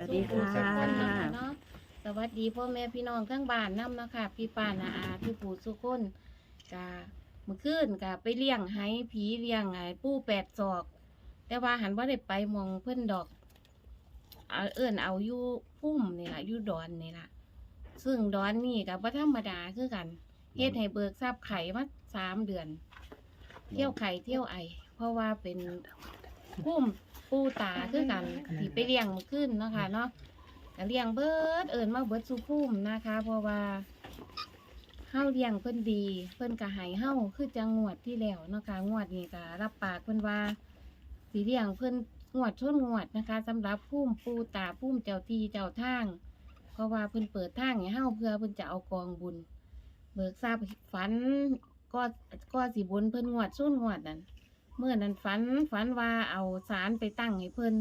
สวัสดีค่ะสุขสันต์วันเนาะสวัสดีพ่อแม่พี่น้องทั้งบ้านน้ำเนาะค่ะ พี่ป้านาอาพี่ปู่สุคนกะมื่อคืนกะไปเลี้ยงไห้ผีเลี้ยงไห้ปูแปดศอก แต่ว่าหันว่าได้ไปมองเพิ่อนดอกเอาเอื่นเอาอยู่พุ่มนี่ล่ะอยู่ดอนนี่ล่ะ ซึ่งดอนนี่กับว่าธรรมดาคือกันเฮ็ดให้เบิกทราบไข่มาสามเดือน เที่ยวไข่เที่ยวไอ เพราะว่าเป็นพุ่ม ปูตาคือกันที่ไปเลี้ยงเมื่อคืนเนาะค่ะเนาะก็เลี้ยงเบิดเอิญมาเบิดสู่พุ่มนะคะ เพราะว่าเฮาเลี้ยงเพิ่นดี เพิ่นก็ให้เฮาคือจังงวดที่แล้วเนาะค่ะงวดนี้ก็รับปากเพิ่นว่าสิเลี้ยงเพิ่นงวดชนงวดนะคะสำหรับพุ่มปูตาพุ่มเจ้าที่เจ้าทาง เพราะว่าเพิ่นเปิดทางให้เฮาเพื่อเพิ่นจะเอากองบุญ เบิกทราบฝันก็ก็สิบุญเพิ่นงวดสู้งวดนั่น เมื่อนั้นฝันฝันว่าเอาสารไปตั้งให้เพิ่น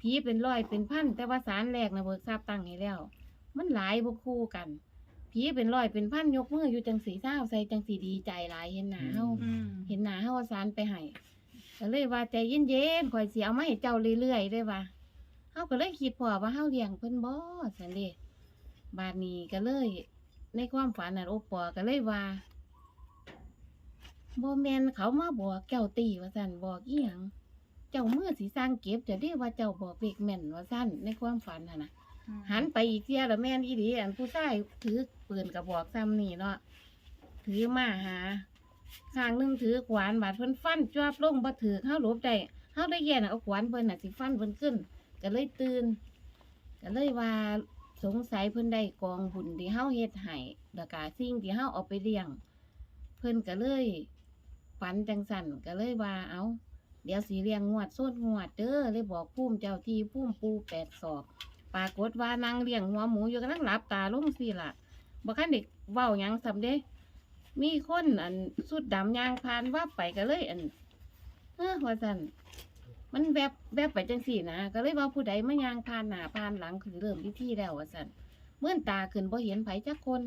ผีเป็นร้อยเป็นพันแต่ว่าสารแรกนะเบิกทราบตั้งให้แล้ว มันหลายบ่คู่กันผีเป็นร้อยเป็นพันยกมืออยู่จังสีเศร้าใส่จังสีดีใจหลายเห็นหน้าเฮาอืมเห็นหน้าเฮาเอาสารไปให้ก็เลยว่าใจเย็นๆข่อยสิเอามาให้เจ้าเรื่อยๆได้ว่าเฮาก็เลยคิดพอว่าเฮาเลี้ยงเพิ่นบ่ซั่นเด้บาดนี้ก็เลย ในความฝันน่ะโอปอก็เลยว่า บ่แม่นเขามาบอกเจ้าตีว่าซั่นบอกอีหยังเจ้ามือสิสร้างเก็บจะได้ว่าเจ้าบอกเลขแม่นว่าซั่นในความฝันน่ะนะหันไปอีกเที่ยแล้วแม่นอีหลีอันผู้ชายถือปืนกระบอกซ้ำนี่เนาะถือมาหาข้างหนึงถือขวานบาดเพิ่นฟันจวบลงบ่ถือเฮาหลบได้เฮาได้แย่น่ะเอาขวานเพิ่นน่ะสิฟันเพิ่นขึ้น ก็เลยตื่นก็เลยว่าสงสัยเพิ่นได้กองบุญที่เฮาเฮ็ดให้แล้วก็สิ่งที่เฮาเอาไปเลี้ยง เพิ่นก็เลย ฝันจังสั่นก็เลยว่าเอาเดี๋ยวสิเลี้ยงงวดโซดงวดเด้อเลยบอกภูมิเจ้าที่ภูมิปูแปดศอกปรากฏว่านางเลี้ยงหัวหมูอยู่กำลังหลับตาลงสิล่ะบ่คันเด็กเว้าหยังสำเด้ มีคนอันสุดดำยางพานว่าไปก็เลยอันเฮ้อว่าซั่นมันแวบแวบไปจังสี่นะก็เลยว่าผู้ใดมายางพานหนาพานหลังคือเริ่มพิธีแล้วว่าซั่นเมื่อตาขึ้นบ่เห็นไผจักคน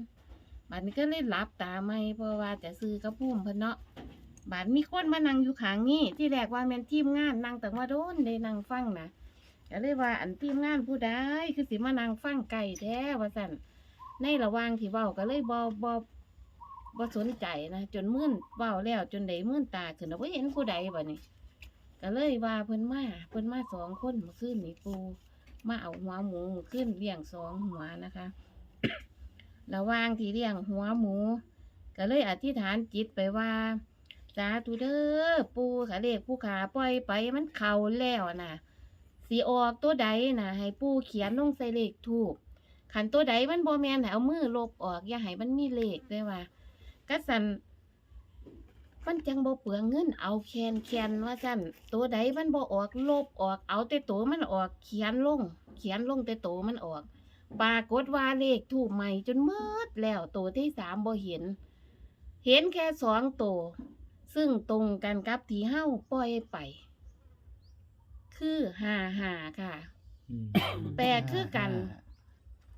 บัดนี้ก็เลยหลับตาไม่เพราะว่าจะซื้อกระพุ่มเพนเนาะ บัดมีคนมานั่งอยู่ข้างนี้ที่แรกว่าแม่นทีมงานนั่งแต่ว่าโดนได้นั่งฟังนะก็เลยว่าอันทีมงานผู้ใดคือสิมานั่งฟังไก่แท้ว่าสั่นในระหว่างที่เว้าก็เลยบ่บ่บ่สนใจนะจนมื่นเว้าแล้วจนได้มื่นตาขึ้นแล้วบ่เห็นผู้ใดบัดนี้ก็เลยว่าเพิ่นมาเพิ่นมาสองคนเมื่อคืนนี้ปูมาเอาหัวหมูขึ้นเลี้ยงสองหัวนะคะระหว่างที่เลี้ยงหัวหมู ก็เลยอธิษฐานจิตไปว่า สาธุเด้อปูขาเลขผู้ขาปล่อยไปมันเข่าแล้วนะสีออกตัวใดนะให้ปูเขียนลงใส่เลขถูกขันตัวใดมันบอแมนให้เอามือลบออก อย่าให้มันมีเลขด้วยว่าก็สันมันจังบ่เปลืองเงินเอาแคนแคนว่าสั่นตัวใดมันบ่ออกลบออกเอาแต่ตัวมันออก เขียนลง เขียนลงแต่ตัวมันออกปรากฏว่าเลขถูกใหม่จนมืดแล้วตัวที่สามบ่เห็น เห็นแค่สองตัว ซึ่งตรงกันกับที่เฮ้าปล่อยไป คือห้าห้าค่ะแปลกคือกัน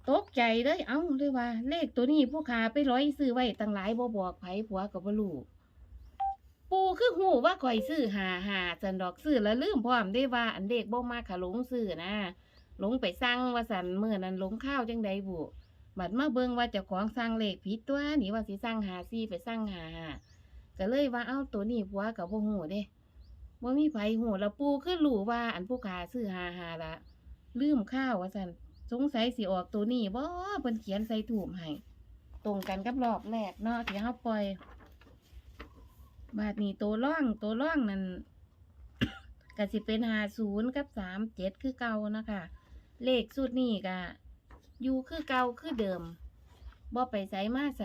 ตกใจเลยเอ้าเลยว่า เลขตัวนี้ผู้ขาไปร้อยซื้อไว้ตั้งหลายบ่บอกไผผัวกับบ่รู้ปูคือหูว่าข่อยซื้อหาหาจันดอกซื้อแล้วลืมพร้อมได้ว่า อันเลขบ่มาขาหลงซื้อนะหลงไปสั่งว่าสันมื้อนั้นหลงข้าวจังใดบุบัดมาเบิ่งว่าเจ้าของสั่งเลขผิดตัวนี่ว่าสิสั่งหาซี่ไปสั่งหาหา ก็เลยว่าเอ้าตัวนี้ผัวกับบ่ฮู้เด้บ่มีไผฮู้แล้วปูคือรู้ว่าอันผู้ขาซื้อหาหาละลืมข้าวว่าซั่นสงสัยสิออกตัวนี้บ่เพิ่นเขียนใส่ถุงให้ตรงกันกับรอบแรกเนาะที่เฮาปล่อย บาดนี้ตัวร่องตัวร่องนั่น ก็สิเป็น50กับ37คือเก่านะคะ เลขสูตรนี้ก็อยู่คือเก่าคือเดิมบ่ไปไสมาไส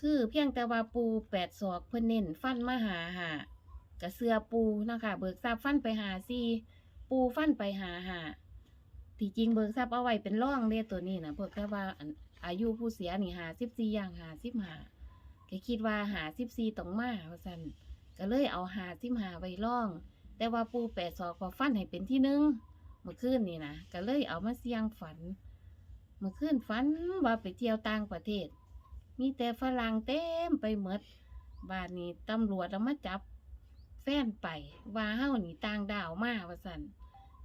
คือเพียงแต่ว่าปูแปดศอกเพิ่นเน้นฟันมาหาหากระเสือปูนะคะเบิกทราบฟันไปหาซีปูฟันไปหาหาที่จริงเบิกทรัพย์เอาไว้เป็นร่องเรียตัวนี้นะเบิกแค่ว่าอายุผู้เสียนี่หาสิบสี่อย่างหาสิบหาก็คิดว่าหาสิบสี่ต้องมาว่าสันก็เลยเอาหาสิบหาไว้ร่อง แต่ว่าปูแปดศอกพอฟันให้เป็นที่หนึ่งเมื่อคืนนี่นะก็เลยเอามาเสี่ยงฝัน เมื่อคืนฝันว่าไปเที่ยวต่างประเทศ มีแต่ฝรั่งเต็มไปหมดบ้านนี้ตำรวจเอามาจับ แฟนไป ว่าเฮ้านี่ต่างดาวมาว่าสัน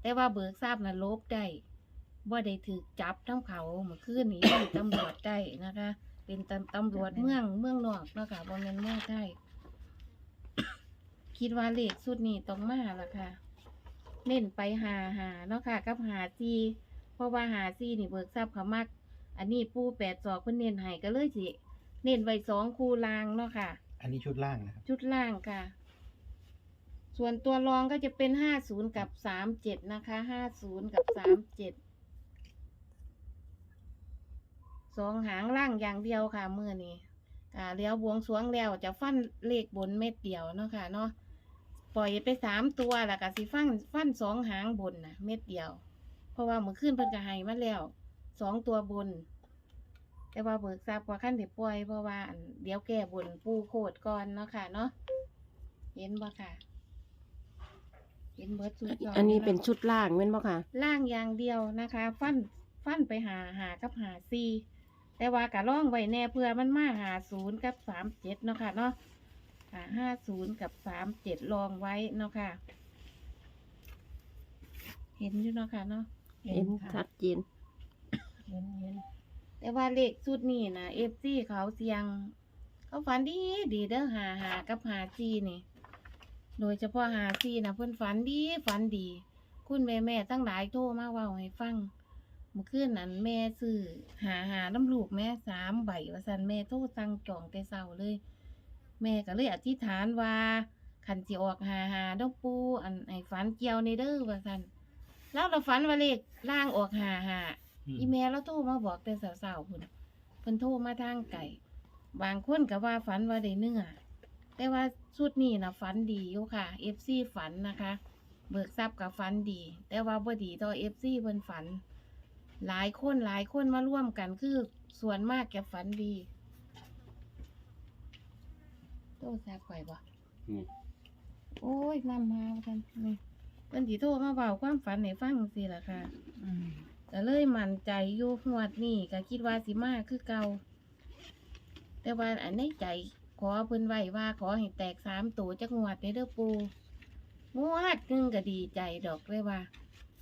แต่ว่าเบิกทราบนะลบได้บ่ได้ถูกจับทั้งเขาเมื่อคืนนี้ที่ตำรวจได้นะคะ เป็นตำตำรวจเมืองเมืองนอกเนาะค่ะบ่แม่นเมืองไทยคิดว่าเลขสุดนี้ต้องมาละค่ะ เน้นไปหาหาเนาะค่ะ กับหาซีเพราะว่าหาซีนี่เบิกทรัพย์เขามัก อันนี้ปูแปดศอกเพิ่นเน้นให้ก็เลยสิเน้นไว้สองคูลางเนาะค่ะ อันนี้ชุดล่างนะครับ ชุดล่างค่ะ ส่วนตัวรองก็จะเป็นห้าศูนย์กับสามเจ็ดนะคะห้าศูนย์กับสามเจ็ดสองหางล่างอย่างเดียวค่ะมือนี้อ่าเลี้ยวบวงสรวงแล้วจะฟันเลขบนเม็ดเดียวเนาะค่ะเนาะปล่อยไปสามตัวแล้วก็สิฟันฟันสองหางบนนะเม็ดเดียว เพราะว่าเมื่อคืนเพิ่นก็ให้มาแล้ว สองตัวบน แต่ว่าเบิกทราบว่าขั้นเดี๋ยวปล่อยเพราะว่าอันเดี๋ยวแก้บนปูโคดก่อนเนาะค่ะเนาะเห็นบ่ค่ะ เห็นเบิดสุดยอดอันนี้เป็นชุดล่างแม่นบ่ค่ะ ล่างอย่างเดียวนะคะ ฟันฟันไปหาหากับหาซีแต่ว่ากะล่องไว้แน่เพื่อมันมาหาศูนย์กับสามเจ็ดเนาะค่ะเนาะหาห้าศูนย์กับสามเจ็ดลองไว้เนาะค่ะ เห็นอยู่เนาะค่ะเนาะเห็นชัดเจน เห็นเห็นแต่ว่าเลขสุดนี่นะเอฟซีเขาเสียง เขาฝันดีดีเด้อหาหากับหาซีนี่ โดยเฉพาะหาซีนะเพื่อนฝันดีฝันดี คุณแม่แม่ตั้งหลายโทรมาว่าให้ฟังเมื่อคืนนั้นแม่ซื้อหาหาน้ำลูกแม่สามใบว่าสันแม่โทรสั่งจองแต่เช้าเลย แม่ก็เลยอธิษฐานว่าขันสิออกหาหาดอกปูอันไอ้ฝันเกี่ยวในเด้อว่าสันแล้วเราฝันว่าเลขล่างออกหาหา อีเมลแล้วโทรมาบอกแต่สาวๆพุ่นเพิ่นโทรมาทางไก่ บางคนก็ว่าฝันว่าได้เนื้อแต่ว่าสุดนี้นะฝันดีอยู่ค่ะ FC ฝันนะคะ เบิกทรัพย์กับฝันดี แต่ว่าบ่ดีต่อ FC เพิ่นฝัน หลายคนหลายคนมาร่วมกันคือส่วนมากแกฝันดีโทรศัพท์ข่อยบ่อืม โอ้ยนำมากันนี่เพิ่นสิโทรมาเว้าความฝันให้ฟังสิล่ะค่ะ อืม ก็เลยมั่นใจอยู่งวดนี้ก็คิดว่าสิมาคือเก่าแต่ว่าอันในใจขอเพิ่นไว้ว่าขอให้แตกสามตัวจักงวดเด้อเด้อปูงวดหนึงก็ดีใจดอกเลยว่า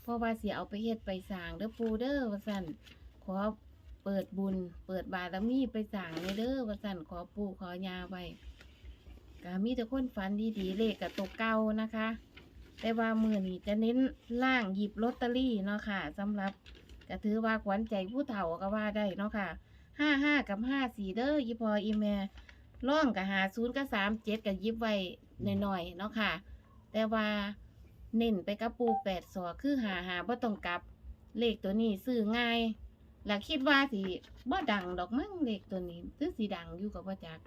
เพราะว่าสิเอาไปเฮ็ดไปสร้างเด้อปูเด้อว่าซั่นขอเปิดบุญ เปิดบารมีไปสร้างเลยเด้อว่าซั่นขอปูขอยาไว้ก็มีแต่คนฝันดีๆเลขกับตัวเก่านะคะ แต่ว่ามือนี้จะเน้นล่างหยิบลอตเตอรี่เนาะค่ะสำหรับก็ถือว่าขวัญใจผู้เฒ่าก็ว่าได้เนาะค่ะห้าห้ากับห้าสี่เด้อยีพออีแม่ร่องกับหาศูนย์กับสามเจ็ดกับยิบไว้หน่อยๆเนาะค่ะ แต่ว่าเน้นไปกับปูแปดสอคือหาหาบ่ต้องกลับ เลขตัวนี้ซื้อง่ายและคิดว่าสิบ่ดังดอกมั้งเลขตัวนี้ซื้อสีดังอยู่กับว่าจัก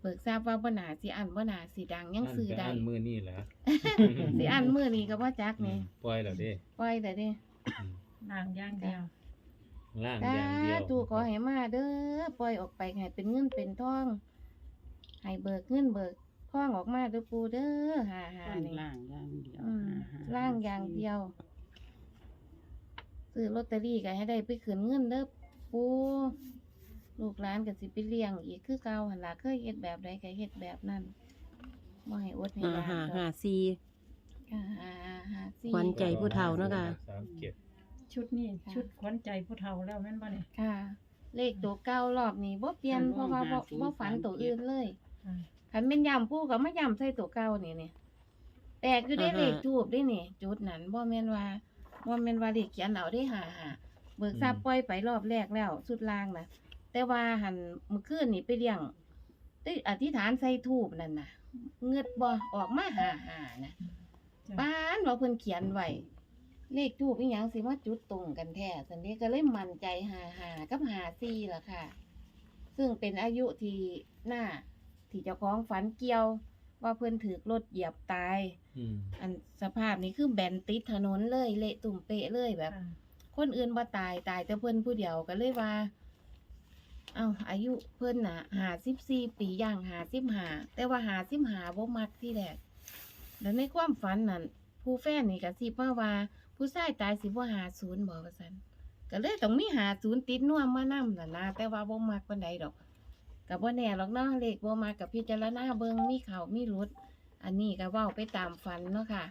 เบิกทราบว่าบ่หนาสิอันบ่หนาสิดังยังซื้อได้นมือนี่แหละสิอันมือนี้ก็ว่าจักนี่ปล่อยแล้วเด้ปล่อยแต่เด้อืมนางย่างเดียวล่างตาอย่างเดียวตูขอให้มาเด้อปล่อยออกไปให้เป็นเงินเป็นทองให้เบิกเงินเบิกทองออกมาเด้อปูเด้อหาหานี่ล่างอย่างเดียวอืมล่างอย่างเดียวซื้อลอตเตอรี่ก็ให้ได้ไปคืนเงินเด้อปู ลูกหลานก็สิไปเลี้ยงอีกคือเก่าหั่นล่ะเคยเฮ็ดแบบใดก็เฮ็ดแบบนั้นบ่ให้อดให้หาหลานหาดอกหาซีหาหาหาสี่ ขวัญ ใจผู้เฒ่าเนาะค่ะ สามเจ็ดชุดนี้ค่ะ ชุดขวัญใจผู้เฒ่าแล้วแม่นบ่เนี่ย ค่ะ เลขตัวเก้ารอบนี้บ่เปลี่ยนเพราะว่าบ่บ่ฝันตัวอื่นเลยอ่าคันแม่นยำผู้ก็มายำใส่ตัวเก่านี่นี่แตกอยู่ได้อ่าฮะ เลขทูบได้นี่ จุดนั้นบ่แม่นว่าบ่แม่นว่าเลขเขียนเอาได้หาหาเบิกทราบปล่อยไปรอบแรกแล้ว สุดล่างน่ะ แต่ว่าหันเมื่อคืนนี่ไปเลี้ยงได้อธิษฐานใส่ทูบนั่นน่ะเงืดบ่ออกมาหาหานะจ้ะป้านว่าเพิ่นเขียนไว้เลขทูบอีหยังสิว่าจุดตรงกันแท้สันนี้ก็เลยมั่นใจหาหากับหาซี่ล่ะค่ะ ซึ่งเป็นอายุที่หน้า ที่เจ้าของฝันเกี่ยว ว่าเพิ่นถือรถเหยียบตายอืมอันสภาพนี้คือแบนติดถนนเลย เละตุ่มเปะเลยแบบอ่าคนอื่นบ่ตายตายแต่เพิ่นผู้เดียวก็เลยว่า เอ้าอายุเพิ่นน่ะหาสิบสี่ปีย่างหาสิบหาแต่ว่าหาสิบหาบ่มักที่แรกแล้วในความฝันนั่นผู้แฟนนี่ก็สิมาว่า ผู้ชายตายสิบ่หาศูนย์บ่ว่าซั่นก็เลยต้องมีหาศูนย์ติดน่วมมานำน่ะนะแต่ว่าบ่มักปานใดดอกก็บ่แน่หรอกเนาะเลขบ่มักกับพิจารณาเบิงมีเขามีหลุดอันนี้ก็ว้าไปตามฝันเนาะค่ะ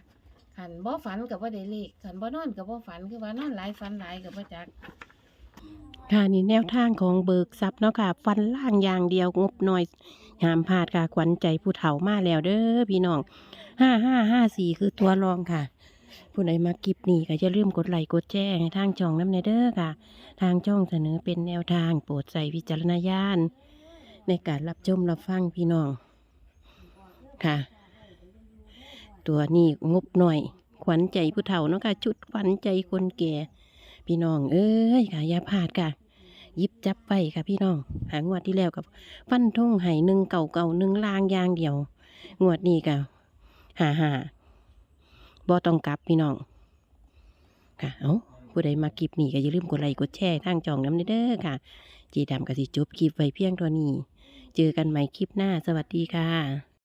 คหันบ่ฝันกับว่าได้เลขหันบ่นอนกับบ่ฝันคือว่านอนหลายฝันหลายกับบ่าจัก ค่ะนี่แนวทางของเบิกทรัพย์เนาะค่ะ ฟันล่างอย่างเดียวงบหน่อยหามพลาดค่ะขวัญใจผู้เฒ่ามาแล้วเด้อพี่น้องห้าห้าห้าสี่คือตัวรองค่ะ ผู้ใดมากิบนี่ก็อย่าลืมกดไลค์กดแจ้งทางช่องน้ำเนเด้อค่ะ ทางช่องเสนอเป็นแนวทางโปรดใส่วิจารณญาณในการรับชมรับฟังพี่น้องค่ะ ตัวนี้งบหน่อย ขวัญใจผู้เฒ่าเนาะค่ะ ชุดขวัญใจคนแก่พี่น้องเอ้ยค่ะอย่าพลาดค่ะ ยิบจับไปค่ะพี่น้อง หางวดที่แล้วกับฟันทงไห้หนึ่งเก่าเก่าหนึ่งลางยางเดียว งวดนี้กับหาหาบ่ต้องกลับพี่น้อง ค่ะเอาผู้ใดมาคลิปนี้ก็อย่าลืมกดไลค์กดแชร์ทางจองน้ำเด้อค่ะ จีดำกับสิจุบคลิปไว้เพียงเท่านี้ เจอกันใหม่คลิปหน้าสวัสดีค่ะ